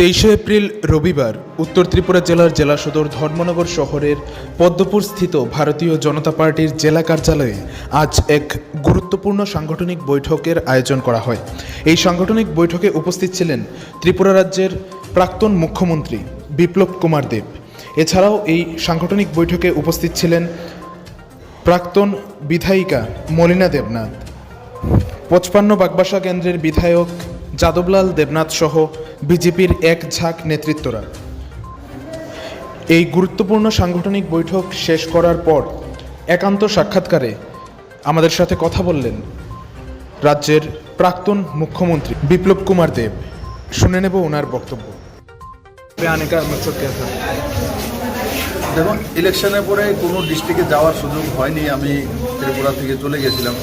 তেইশে এপ্রিল রবিবার উত্তর ত্রিপুরা জেলার জেলা সদর ধর্মনগর শহরের পদ্মপুর স্থিত ভারতীয় জনতা পার্টির জেলা কার্যালয়ে আজ এক গুরুত্বপূর্ণ সাংগঠনিক বৈঠকের আয়োজন করা হয়। এই সাংগঠনিক বৈঠকে উপস্থিত ছিলেন ত্রিপুরা রাজ্যের প্রাক্তন মুখ্যমন্ত্রী বিপ্লব কুমার দেব। এছাড়াও এই সাংগঠনিক বৈঠকে উপস্থিত ছিলেন প্রাক্তন বিধায়িকা মলিনা দেবনাথ, পঁচপান্ন বাগবাসা কেন্দ্রের বিধায়ক যাদবলাল দেবনাথ সহ বিজেপির এক ঝাঁক নেতৃত্বরা। এই গুরুত্বপূর্ণ সাংগঠনিক বৈঠক শেষ করার পর একান্ত সাক্ষাৎকারে আমাদের সাথে কথা বললেন রাজ্যের প্রাক্তন মুখ্যমন্ত্রী বিপ্লব কুমার দেব। শুনে নেব ওনার বক্তব্য। দেখুন, ইলেকশনের পরে কোনো ডিস্ট্রিক্টে যাওয়ার সুযোগ হয়নি। আমি ত্রিপুরা থেকে চলে গেছিলাম।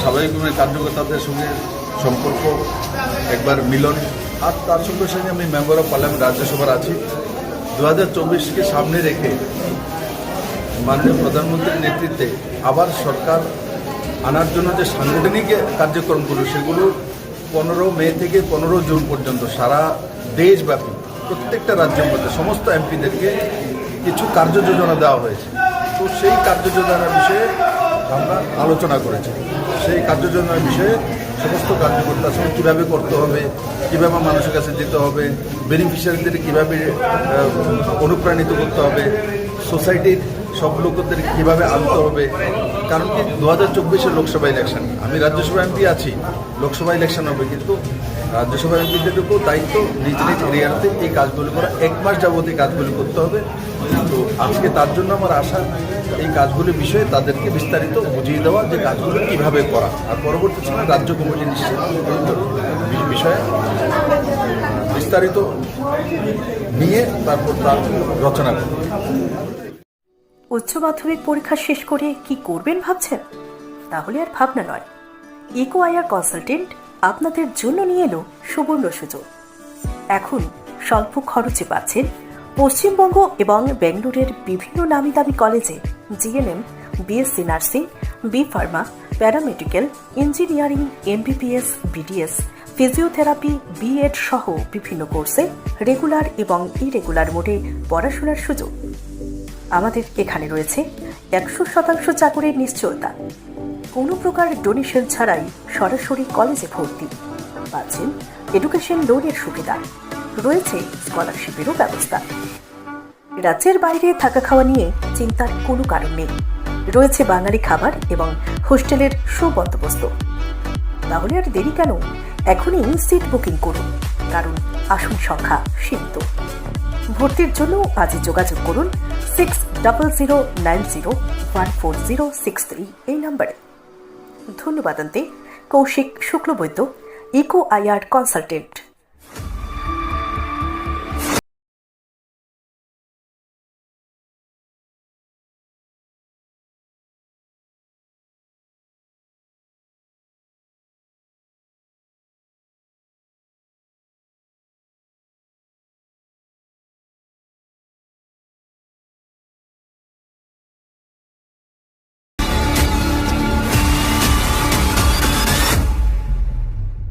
স্বাভাবিকভাবে কার্যকর্তাদের সঙ্গে সম্পর্ক, একবার মিলন আর তার সঙ্গে সঙ্গে আমি মেম্বার অফ পার্লামেন্ট রাজ্যসভার আছি। দু হাজার চব্বিশকে সামনে রেখে মাননীয় প্রধানমন্ত্রীর নেতৃত্বে আবার সরকার আনার জন্য যে সাংগঠনিক কার্যক্রমগুলো সেগুলো পনেরো মে থেকে পনেরো জুন পর্যন্ত সারা দেশব্যাপী, প্রত্যেকটা রাজ্যের মধ্যে সমস্ত এমপিদেরকে কিছু কার্যযোজনা দেওয়া হয়েছে। তো সেই কার্যযোজনার বিষয়ে আমরা আলোচনা করেছি। সেই কার্যযোজনার বিষয়ে সমস্ত কার্যকর্তার সঙ্গে কীভাবে করতে হবে, কীভাবে মানুষের কাছে যেতে হবে বেনিফিশিয়ারিদের কীভাবে অনুপ্রাণিত করতে হবে সোসাইটির সব লোকদের কীভাবে আনতে হবে, কারণ কি দু হাজার চব্বিশের লোকসভা ইলেকশন আমি রাজ্যসভা এমপি আছি, লোকসভা ইলেকশন হবে, কিন্তু রাজ্যসভা এমপিদেরকেও দায়িত্ব, নিজ নিজ এরিয়াতে এই কাজগুলো করা, এক মাস যাবত এই কাজগুলো করতে হবে, তো আজকে তার জন্য আমার আশা এই কাজগুলির বিষয়ে তাদেরকে বিস্তারিত বুঝিয়ে দেওয়া যে কাজগুলো কীভাবে করা। আর পরবর্তী সময় রাজ্য কমিটি নিশ্চিত বিষয়ে বিস্তারিত নিয়ে তারপর তার রচনা করবে। উচ্চ মাধ্যমিক পরীক্ষা শেষ করে কি করবেন ভাবছেন? তাহলে আর ভাবনা নয়। ইকো আয়ার কনসালটেন্ট আপনাদের জন্য নিয়ে এলো সুবর্ণ সুযোগ। এখন স্বল্প খরচে পাচ্ছেন পশ্চিমবঙ্গ এবং বেঙ্গালুরের বিভিন্ন নামি দামি কলেজে GNM, BSc nursing, B pharma, paramedical, engineering, MBBS, BDS, physiotherapy, BEd সহ বিভিন্ন কোর্সে রেগুলার এবং ইরেগুলার মোডে পড়াশোনার সুযোগ। আমাদের এখানে রয়েছে একশো শতাংশ চাকরির নিশ্চয়তা। কোনো প্রকার ডোনেশন ছাড়াই সরাসরি কলেজে ভর্তি। পাচ্ছেন এডুকেশন লোনের সুবিধা। রয়েছে স্কলারশিপেরও ব্যবস্থা। রাজ্যের বাইরে থাকা খাওয়া নিয়ে চিন্তার কোনো কারণ নেই। রয়েছে বাঙালি খাবার এবং হোস্টেলের সুবন্দোবস্ত। তাহলে আর দেরি কেন? এখনই সিট বুকিং করুন, কারণ আসন সংখ্যা সীমিত। ভর্তির জন্য আজই যোগাযোগ করুন six double zero nine zero one four zero six three এই নম্বরে। ধন্যবাদ আনতে Koushik Shuklabaidya, eco IR consultant.